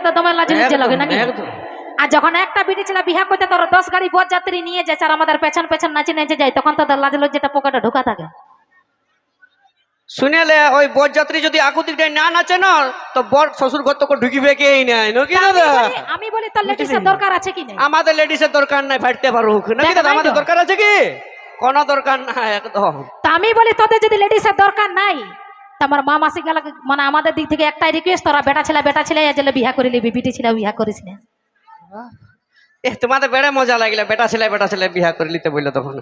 তো তোমার লাজ লজ্জা লাগে নাকি? আর যখন একটা বিটি ছিল বিহা করতে তোর দশ গাড়ি নিয়ে যায় আর আমাদের পেছন পেছন নাচে নেচে যায় তখন তো লাজ লজ্জাটা পকেটে ঢোকা থাকে। শুনেলে ওই বরযাত্রী যদি না নাচে না তো বর শ্বশুর ঘর তোকে ঢুকিবে কেই নাই নাকি আমি দাদা? বলি- আমি বলি তোর লেডিসের দরকার আছে কি নেই? আমাদের লেডিসের দরকার নাই ফাটতে পারুক। নাকি দাদা আমাদের দরকার আছে কি? কোনো দরকার নাই একদম। আমি বলি তোদের যদি লেডিসের দরকার নাই আমার মা মাসি গেল মানে আমাদের দিক থেকে একটাই রিকোয়েস্ট তোরা বেটা ছেলে বেটা ছেলে এজলে বিহা করে নিবি, বিটি ছেলে বিহা করিস না। তোমাদের বেড়ে মজা লাগলে, বেটা ছেলে বেটা ছেলে বিহা করে নিতে বলল তখন।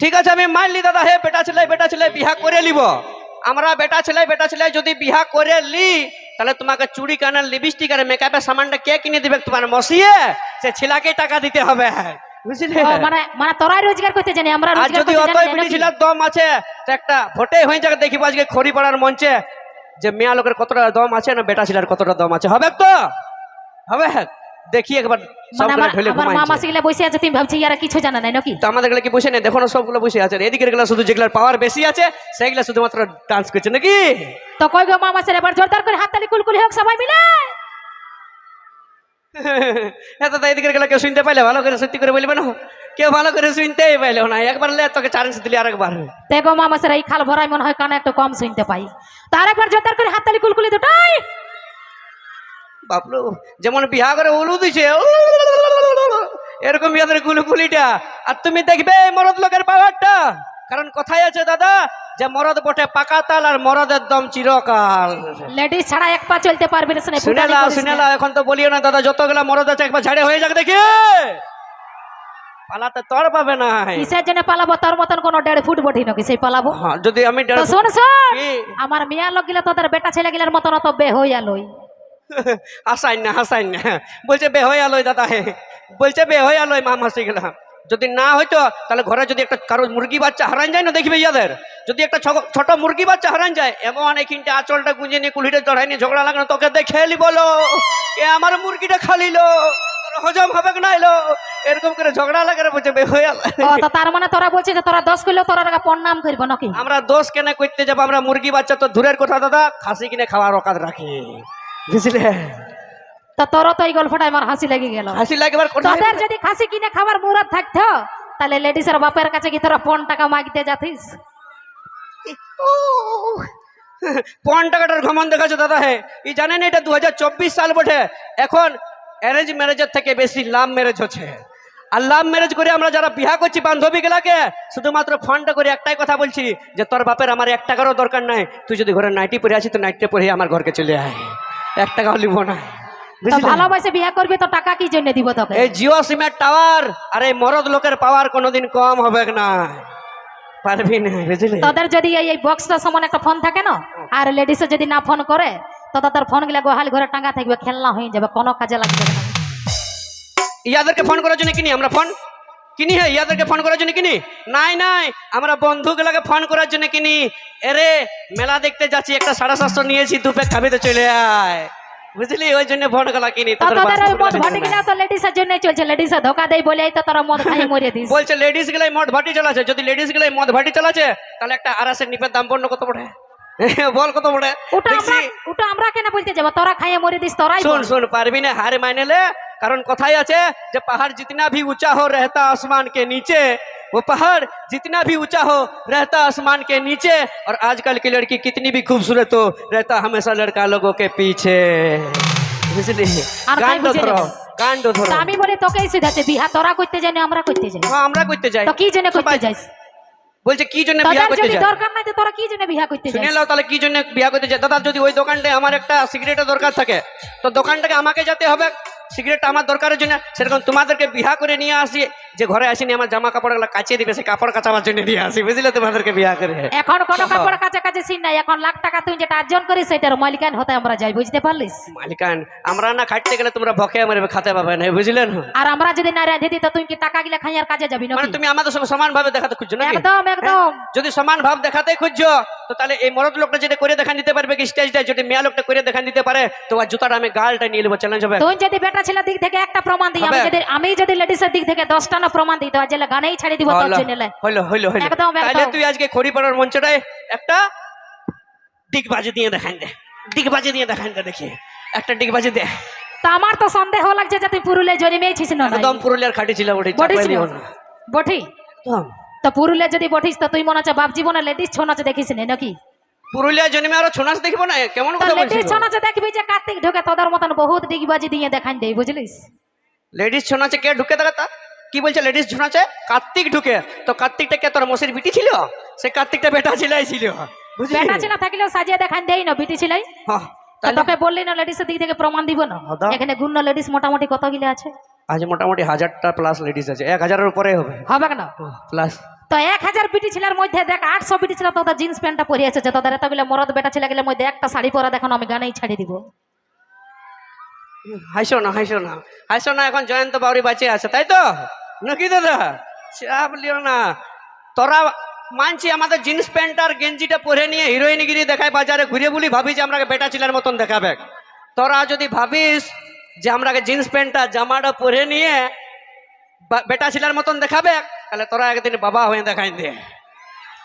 ঠিক আছে, আমি মানলি দাদা, হে বেটা ছেলে বেটা ছেলে বিহা করে নিব। আমরা বেটা ছেলে বেটা ছেলে যদি বিহা করে লি, তাহলে তোমাকে চুড়ি কানের লিপস্টিক আর মেকআপের সামানটা কে কিনে দিবে তোমার মসিয়ে? সে ছেলেকে টাকা দিতে হবে। বুঝলে? মানে মানে তোরাই রোজগার করতে জানি আমরা আর যদি অতই জানি না বিটি নাকি? ছেলের দম আছে তো একটা ভোটে হয়ে যাবে দেখিব আজকে খড়ি মঞ্চে যে মেয়া লোকের কতটা দম আছে না বেটা ছেলের কতটা দম আছে। হবে তো? হবে? দেখি একবার মানে সবগুলো আমার ঢেলে আমার মা ঘুমাইছে মাসি গেলে বসে আছে তুমি ভাবছি ইয়ারা কিছু জানে নাই নাকি? তো আমাদেরগুলো কি বসে নেই? দেখো না সবগুলো বসে আছে। আর এদিকেরগুলো শুধু যেগুলোর পাওয়ার বেশি আছে সেইগুলো শুধুমাত্র ডান্স করছে নাকি? তো কই গো মা মাসের? এবার জোরদার করে হাততালি কুলকুলি হোক সবাই মিলে! এত তো এদিকেরগুলো কেউ শুনতে পাইলে ভালো করে সত্যি করে বলবে না। কেউ ভালো করে শুনতেই পাইলে না। একবার লে তোকে চারেন্স দিলি আরেকবার। দেখো মা মাসের এই খাল ভরাই মনে হয় কানে একটু কম শুনতে পাই। তো আরেকবার জোরদার করে হাততালি কুলকুলি দুটাই। বাপলু যেমন বিহা করে উলু দিছে এরকম ইয়াদের গুলুগুলিটা আর তুমি দেখবে মরদ লোকের পাওয়ারটা। কারণ কথাই আছে দাদা যে মরদ বটে পাকা তাল আর মরদের দম চিরকাল। লেডিস ছাড়া এক পা চলতে পারবে না শুনে শুনেলা শুনেলা এখন তো বলিও না দাদা যতগুলা মরদ আছে একবার ঝাড়ে হয়ে যাক দেখি। পালাতে তর পাবে না। কিসের জন্য পালাবো? তোর মতন কোনো দেড় ফুট বটি নাকি? সেই পালাবো? হ্যাঁ যদি আমি শোন শোন! আমার মিয়া লোক গিলা তোদের বেটা ছেলে গিলার মতন অত বে হইয়া লই। হাসাইন না হাসাইন না। বলছে বে হয়ে আলোয় দাদা। হে বলছে বে হয়ে আলোয় মা মাসি গেলাম যদি না হইতো তাহলে ঘরে যদি একটা কারও মুরগি বাচ্চা হারান যায় না দেখবে ইয়াদের? যদি একটা ছোট মুরগি বাচ্চা হারান যায় এমন এখানটা আঁচলটা গুঁজে নিয়ে কুলিটা চড়াই নিয়ে ঝগড়া লাগানো তোকে দেখে এলি বলো এ আমার মুরগিটা খালিলো হজম হবে না এলো এরকম করে ঝগড়া লাগারে বলছে হয়ে তো তার মানে তোরা বলছিস যে তোরা দশ কিলো তোরা প্রণাম করব নাকি? আমরা দোষ কেন করতে যাব আমরা মুরগি বাচ্চা তো দূরের কথা দাদা খাসি কিনে খাওয়ার অকাত রাখি। বুঝলে? তো এই গল্পটা আমার হাসি লেগে গেল। হাসি লাগবার তোদের যদি খাসি কিনে খাবার মুরাদ থাকতো তাহলে লেডিসের বাপের কাছে কি তোরা পন টাকা মাগতে যাতিস? পন টাকাটার ঘমন দেখাচ্ছে দাদা হে। এই জানেন এটা দুহাজার চব্বিশ সাল বটে? এখন অ্যারেঞ্জ ম্যারেজের থেকে বেশি লাভ ম্যারেজ হচ্ছে। আর লাভ ম্যারেজ করে আমরা যারা বিহা করছি বান্ধবী গেলাকে শুধুমাত্র ফোনটা করে একটাই কথা বলছি যে তোর বাপের আমার এক টাকারও দরকার নাই। তুই যদি ঘরে নাইটি পরে আছিস তো নাইটে পরে আমার ঘরকে চলে আয়। এক টাকাও লিব না। ভালোবাসে বিয়ে করবি তো টাকা কি জন্য দিব তোকে? এই জিও সিমের টাওয়ার আর এই মরদ লোকের পাওয়ার কোনোদিন কম হবে না। পারবি না বুঝলি? তোদের যদি এই বক্সটা সমান একটা ফোন থাকে না আর লেডিসে যদি না ফোন করে তো তাদের ফোনগুলা গোহাল ঘরে টাঙ্গা থাকবে খেলনা হয়ে যাবে কোনো কাজে লাগবে না। ইয়াদেরকে ফোন করার জন্য কিনি আমরা ফোন কিনি হ্যাঁ ইয়াদেরকে ফোন করার জন্য কিনি? নাই নাই আমরা বন্ধুগুলোকে ফোন করার জন্য কিনি। এরে মেলা দেখতে যাচ্ছি একটা সাড়ে সাতশো নিয়েছি দুপে খাবি তো চলে আয়। বুঝলি? ওই জন্য ভোট গলা কিনি তো তোদের ওই মদ ভাটি গিলা তো লেডিস এর জন্য চলছে। লেডিস ধোকা দেই বলে তো তোরা মদ খাই মরে দিস। বলছে লেডিস গিলাই মদ ভাটি চালাছে যদি লেডিস গিলাই মদ ভাটি চালাছে তাহলে একটা আরাসের নিপের দাম পড়ল কত পড়ে? বল কত পড়ে? ওটা আমরা ওটা আমরা কেন বলতে যাব? তোরা খাইয়ে মরে দিস তোরাই শুন শুন পারবি না হার মাইনেলে কারণ কথাই আছে যে পাহাড় জিতনা ভি উঁচা হো রহতা আসমান কে নিচে। वो पहाड़ जितना भी ऊंचा हो रहता आसमान के नीचे और आजकल की लड़की कितनी भी खूबसूरत हो रहता हमेशा लड़का लोगों के पीछे বুঝলি আর কাই কাণ্ড বুঝে ধরো নেবো? কাণ্ড ধরো তো আমি বলি তোকেই শিখাতে বিহা তোরা করতে জানি আমরা করতে যাই হ্যাঁ, আমরা করতে যাই তো কি জন্য করতে সবাই- যাইস বলছে কি জন্য বিয়া তোদের করতে যদি যাই দরকার নাই তো তোরা কি জন্য বিয়া করতে শুনে যাইস নাও তাহলে কি জন্য বিয়া করতে যায় দাদা যদি ওই দোকানটায় আমার একটা সিগারেটের দরকার থাকে তো দোকানটাকে আমাকে যেতে হবে সিগারেটটা আমার দরকারের জন্য সেরকম তোমাদেরকে বিয়া করে নিয়ে আসি যে ঘরে আসিনি আমার জামা কাপড়গুলো কাচিয়ে দিবে সে কাপড় কাচাবার জন্য নিয়ে আসি। বুঝলে তোমাদেরকে বিয়া করে? এখন কোনো কাপড় কাছাকাছি সিন নাই। এখন লাখ টাকা তুই যেটা অর্জন করিস সেটার মালিকান হতে আমরা যাই বুঝতে পারলিস? মালিকান আমরা না খাটতে গেলে তোমরা ভকে মারবে খাতে পাবে না বুঝলেন আর আমরা যদি না রেঁধে দিই তো তুই কি টাকা গিলা খাইয়ার কাজে যাবি মানে তুমি আমাদের সঙ্গে সমান ভাবে দেখাতে খুঁজছো নাকি? একদম একদম। যদি সমান ভাব দেখাতে খুঁজছো তো তাহলে এই মরদ লোকটা যেটা করে দেখান দিতে পারবে কি স্টেজটা যদি মেয়া লোকটা করে দেখান দিতে পারে তো আর জুতাটা আমি গালটা নিয়ে নেব চ্যালেঞ্জ হবে। তুই যদি বেটা ছেলের দিক থেকে একটা প্রমাণ দিই আমি যদি আমি যদি লেডিসের দিক থেকে দশটা না প্রমাণ দিই তো আজ এলে গানেই ছাড়ি দিব তোর জন্য লে। হলো হলো হলো। একদম, তাহলে তুই আজকে খড়িপাড়ার মঞ্চটায় একটা দিক বাজি দিয়ে দেখান দে দিক বাজি দিয়ে দেখান দে দেখি। একটা ডিগবাজি দে। তা আমার তো সন্দেহ লাগছে যে তুই পুরুলিয়া জন্মেছিস না একদম পুরুলিয়ার খাটি ছিল না? বটি? তো পুরুলিয়া যদি বটিস তো তুই মনে হচ্ছে বাপ জীবনে লেডিস ছৌ নাচ দেখিস নি নাকি? পুরুলিয়া জন্মে আরও ছৌ নাচ দেখব না? কেমন কথা লেডিস বলছিস ছৌ নাচ দেখবি যে কার্তিক ঢোকে তোদের মতন বহুত ডিগবাজি দিয়ে দেখান দেই বুঝলিস? লেডিস ছৌ নাচে কে ঢুকে দেখা তা কি বলছে লেডিস ছৌ নাচে কার্তিক ঢুকে। তো কার্তিকটা কে তোর মসির বিটি ছিল? সে কার্তিকটা বেটা ছিলাই ছিল। বুঝলি? বেটা ছিল থাকলেও সাজিয়ে দেখান দেই না বিটি ছিলাই। হ্যাঁ, তাহলে তোকে বললি না লেডিসের দিক থেকে প্রমাণ দিব না? হ্যাঁ। এখানে গুণ্য লেডিস মোটামুটি কত গিলে আছে? আজ মোটামুটি হাজারটা প্লাস লেডিস আছে। এক হাজারের উপরে হবে। হবে না প্লাস তো এক হাজার বিটি ছিলার মধ্যে দেখ আটশো বিটি ছিল তোদের জিন্স প্যান্টটা পরে এসেছে তোদের এতগুলো মরদ বেটা ছেলে গেলে মধ্যে একটা শাড়ি পরা দেখো আমি গানেই ছাড়ি দিব। হাসো না হাসো না। হাসো না, এখন জয়ন্ত বাউরি বাঁচে আছে, তাই তো? নাকি দাদা? চাপ লিও না। তোরা মানছি আমাদের জিন্স প্যান্ট আর গেঞ্জিটা পরে নিয়ে হিরোইনগিরি দেখায় বাজারে ঘুরে বলি ভাবি যে আমরাকে বেটা ছিলার মতন দেখাবে। তোরা যদি ভাবিস যে আমরাকে জিন্স প্যান্টটা জামাটা পরে নিয়ে বেটা ছিলার মতন দেখাবে, তাহলে তোরা একদিন বাবা হয়ে দেখাই দে।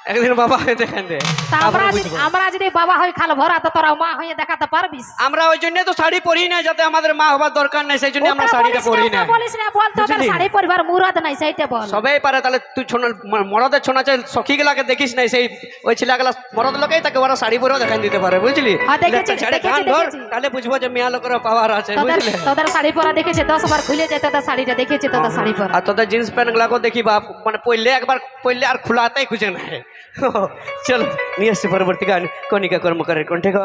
একদিন বাবা হয়ে দেখাই দে তা আমরা যদি আমরা যদি বাবা হয়ে খাল ভরা তো তোরা মা হয়ে দেখাতে পারবিস? আমরা ওই জন্য তো শাড়ি পরি না যাতে আমাদের মা হবার দরকার নেই সেই জন্য আমরা শাড়িটা পরি না, না বলিস না বল বুঝলি? শাড়ি পরিবার মুরাদ নাই সেইটা বল। সবাই পারে তাহলে তুই ছোনা মরদের ছোনাচে সখী গুলাকে দেখিস নাই সেই ওই ছেলেগুলা মরদ লোকেই তাকে ওরা শাড়ি পরেও দেখান দিতে পারে বুঝলি? হ্যাঁ, কান ধর তাহলে বুঝব যে মেয়া লোকের পাওয়ার আছে তোদের বুঝলি? তোদের শাড়ি পরা দেখেছে দশ বার খুলে যায় তোদের শাড়িটা দেখেছে তোদের শাড়ি পরা। আর তোদের জিন্স প্যান্ট গুলাকেও দেখি বাপ মানে পরলে একবার পরলে আর খোলাতেই খুঁজে নাই। चलो नियस परवर्ती का कोनिका कर्मकार कंठे